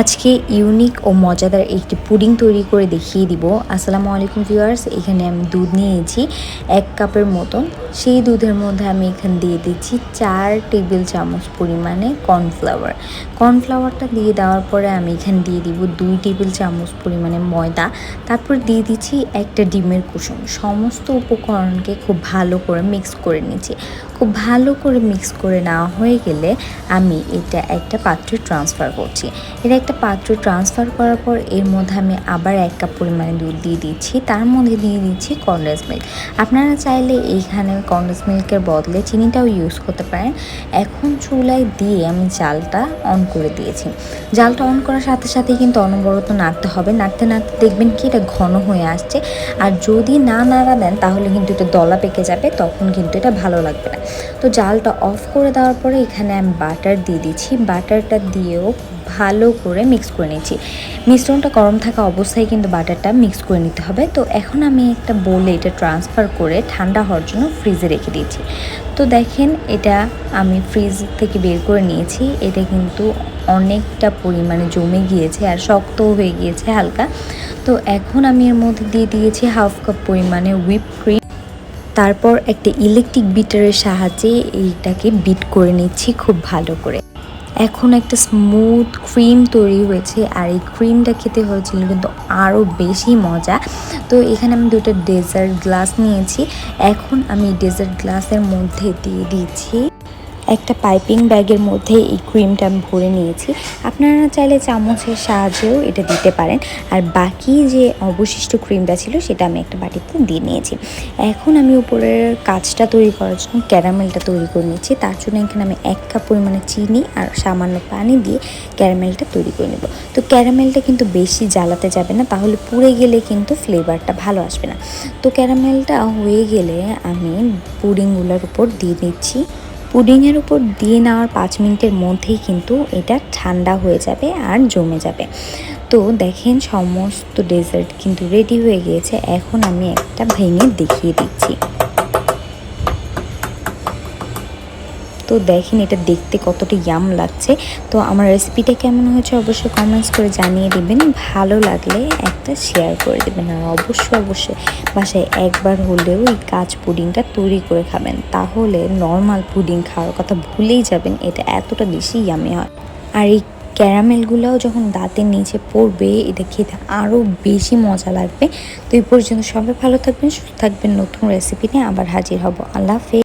আজকে ইউনিক ও মজাদার একটি পুডিং তৈরি করে দেখিয়ে দিব। আসসালামু আলাইকুম ভিউয়ার্স এখানে আমি দুধ নিয়েছি এক কাপের মতন। সেই দুধের মধ্যে আমি এখানে দিয়ে দিচ্ছি চার টেবিল চামচ পরিমাণে কর্নফ্লাওয়ার। কর্নফ্লাওয়ারটা দিয়ে দেওয়ার পরে আমি এখানে দিয়ে দিব দুই টেবিল চামচ পরিমাণে ময়দা। তারপর দিয়ে দিচ্ছি একটা ডিমের কুসুম। সমস্ত উপকরণকে খুব ভালো করে মিক্স করে নিচ্ছি। খুব ভালো করে মিক্স করে নেওয়া হয়ে গেলে আমি এটা একটা পাত্রে ট্রান্সফার করছি। এটা একটা পাত্র ট্রান্সফার করার পর এর মধ্যে আমি আবার এক কাপ পরিমাণে দুধ দিয়ে দিচ্ছি। তার মধ্যে দিয়ে দিচ্ছি কন্ডেন্স মিল্ক আপনারা চাইলে এইখানে কন্ডেন্স মিল্কের বদলে চিনিটাও ইউজ করতে পারেন। এখন চুলায় দিয়ে আমি জালটা অন করে দিয়েছি। জালটা অন করার সাথে সাথে কিন্তু অনবরত নাড়তে হবে। নাড়তে নাড়তে দেখবেন কি এটা ঘন হয়ে আসছে। আর যদি না নাড়া দেন তাহলে কিন্তু এটা দলা পেকে যাবে, তখন কিন্তু এটা ভালো লাগবে না। তো জালটা অফ করে দেওয়ার পরে এখানে আমি বাটার দিয়ে দিচ্ছি। বাটারটা দিয়েও ভালো করে মিক্স করে নিচ্ছি মিশ্রণটা গরম থাকা অবস্থায় কিন্তু বাটারটা মিক্স করে নিতে হবে। তো এখন আমি একটা বলে এটা ট্রান্সফার করে ঠান্ডা হওয়ার জন্য ফ্রিজে রেখে দিয়েছি। তো দেখেন এটা আমি ফ্রিজ থেকে বের করে নিয়েছি। এটা কিন্তু অনেকটা পরিমাণে জমে গিয়েছে আর শক্ত হয়ে গিয়েছে হালকা। তো এখন আমি এর মধ্যে দিয়ে দিয়েছি হাফ কাপ পরিমাণে হুইপ ক্রিম তারপর একটা ইলেকট্রিক বিটারের সাহায্যে এইটাকে বিট করে নিচ্ছি খুব ভালো করে। এখন একটা স্মুথ ক্রিম তৈরি হয়েছে আর এই ক্রিমটা খেতে হয়েছিল কিন্তু আরও বেশি মজা। তো এখানে আমি দুটো ডেজার্ট গ্লাস নিয়েছি। এখন আমি ডেজার্ট গ্লাসের মধ্যে দিয়ে দিচ্ছি। একটা পাইপিং ব্যাগের মধ্যে এই ক্রিমটা আমি ভরে নিয়েছি। আপনারা চাইলে চামচের সাহায্যেও এটা দিতে পারেন। আর বাকি যে অবশিষ্ট ক্রিমটা ছিল, সেটা আমি একটা বাটিতে দিয়ে নিয়েছি। এখন আমি উপরের কাজটা তৈরি করার জন্য ক্যারামেলটা তৈরি করে নিয়েছি তার জন্য এখানে আমি এক কাপ পরিমাণে চিনি আর সামান্য পানি দিয়ে ক্যারামেলটা তৈরি করে নেব। তো ক্যারামেলটা কিন্তু বেশি জ্বালাতে যাবে না, তাহলে পুড়ে গেলে কিন্তু ফ্লেভারটা ভালো আসবে না। তো ক্যারামেলটা হয়ে গেলে আমি পুডিংগুলোর উপর দিয়ে দিচ্ছি পুডিংয়ের উপর দিয়ে নেওয়ার পাঁচ মিনিটের মধ্যেই কিন্তু এটা ঠান্ডা হয়ে যাবে আর জমে যাবে। তো দেখেন সমস্ত ডেজার্ট কিন্তু রেডি হয়ে গিয়েছে। এখন আমি একটা ভেঙে দেখিয়ে দিচ্ছি। তো দেখেন এটা দেখতে কতটা ইয়াম লাগছে। তো আমার রেসিপিটা কেমন হয়েছে অবশ্যই কমেন্টস করে জানিয়ে দিবেন। ভালো লাগলে একটা শেয়ার করে দেবেন আর অবশ্যই অবশ্যই বাসায় একবার হলেও এই কাজ পুডিংটা তৈরি করে খাবেন। তাহলে নর্মাল পুডিং খাওয়ার কথা ভুলেই যাবেন, এটা এতটা বেশি ইয়ামি হয়। আর এই ক্যারামেলগুলোও যখন দাঁতের নিচে পড়বে, এটা খেতে আরও বেশি মজা লাগবে। তো এই পর্যন্ত সবাই ভালো থাকবেন, সুস্থ থাকবেন। নতুন রেসিপি নিয়ে আবার হাজির হব। আল্লাহ হাফেজ।